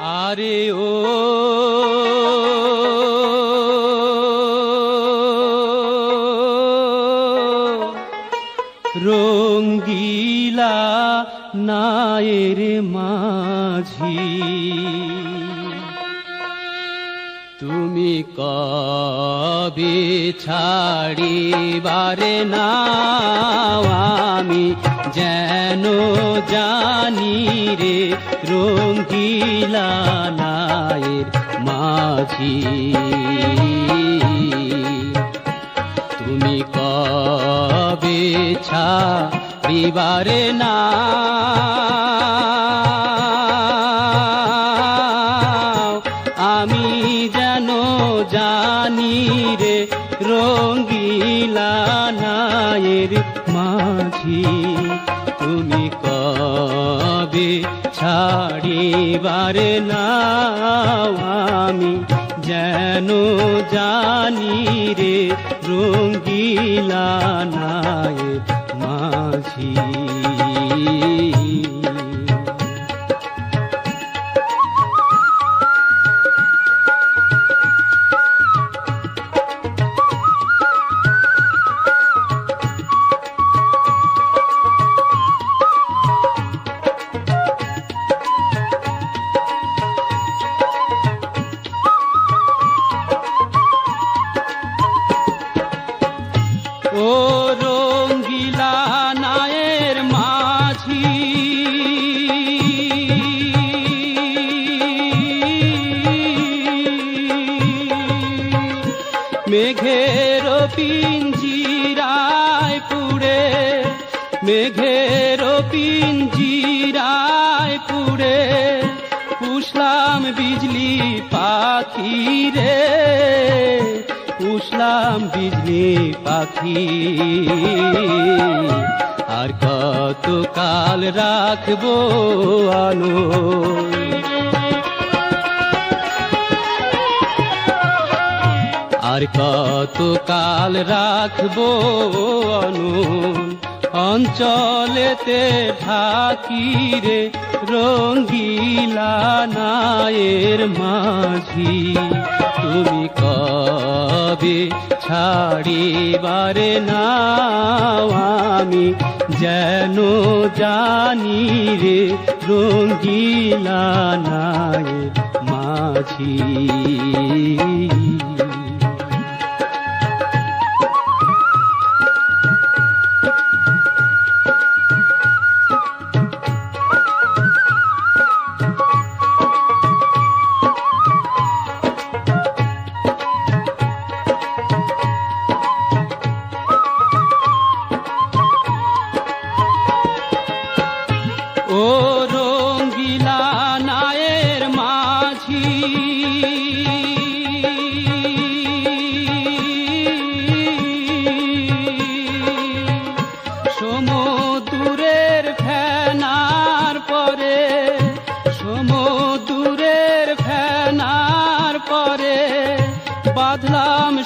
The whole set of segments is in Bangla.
আরে ও। রঙ্গিলা নায়ের মাঝি। তুমি কবে ছাড়িবারে না আমি যেন জানি রে রঙ্গিলা নায়ের মাঝি। তুমি কবে ছাড়িবারে না নায়ের মাঝি তুমি কবে ছাড়িবার না আমি যেন জানি রে রঙ্গিলা নাই মাঝি। মেঘের পিঞ্জিরায় পুড়ে, পুষলাম বিজলি পাখি রে পুষলাম বিজলি পাখি। আর কত কাল রাখব আলো? আর কত কাল রাখব অনুন? অঞ্চলেতে ঢাকি রে রঙ্গিলা নায়ের মাঝি। তুমি কবে ছাড়িবারে না আমি? যেন জানি রে রঙ্গিলা নায়ের মাঝি।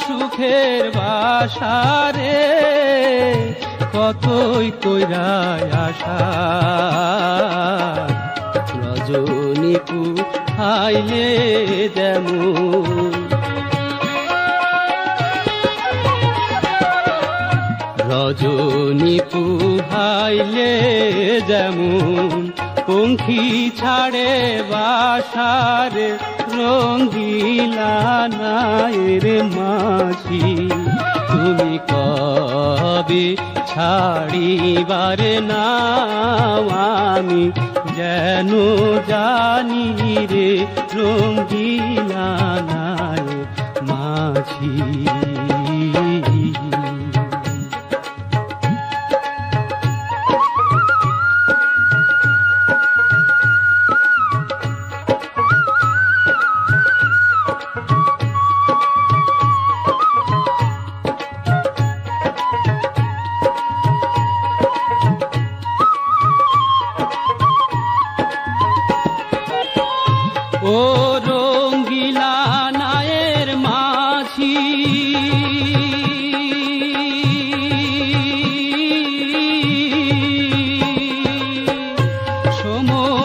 সুখের বাসারে কতই কইরায় আশা। রজনী হাইলে যেমন রজনী পুহাইলে যেমন পঙ্খী ছাড়ে বাসারে রঙ্গিলা নায়ের মাঝি। তুমি কবে ছাড়িবারে না আমি যেন জানি রে রঙ্গিলা নায়ের মাঝি।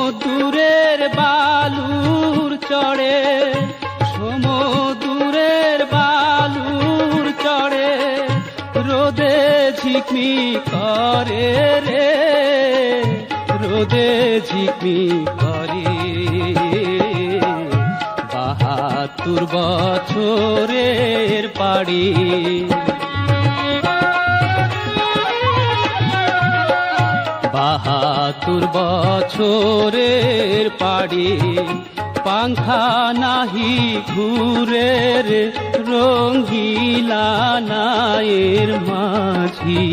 সমুদূরের বালুর চড়ে সমুদূরের বালুর চড়ে, রোদে ঝিকমি করে রে, রোদে ঝিকমি করে। বাহাতুর বছরের পাড়ি বাহাত্তর বছরের পাড়ি, পাংখা নাহি ঘুরের রঙ্গিলা নায়ের মাঝি।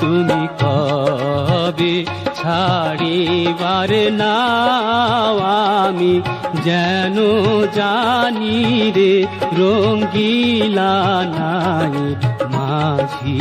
তুমি কবে ছাড়িবার নাও আমি যেন জানি রে রঙ্গিলা নাই মাঝি।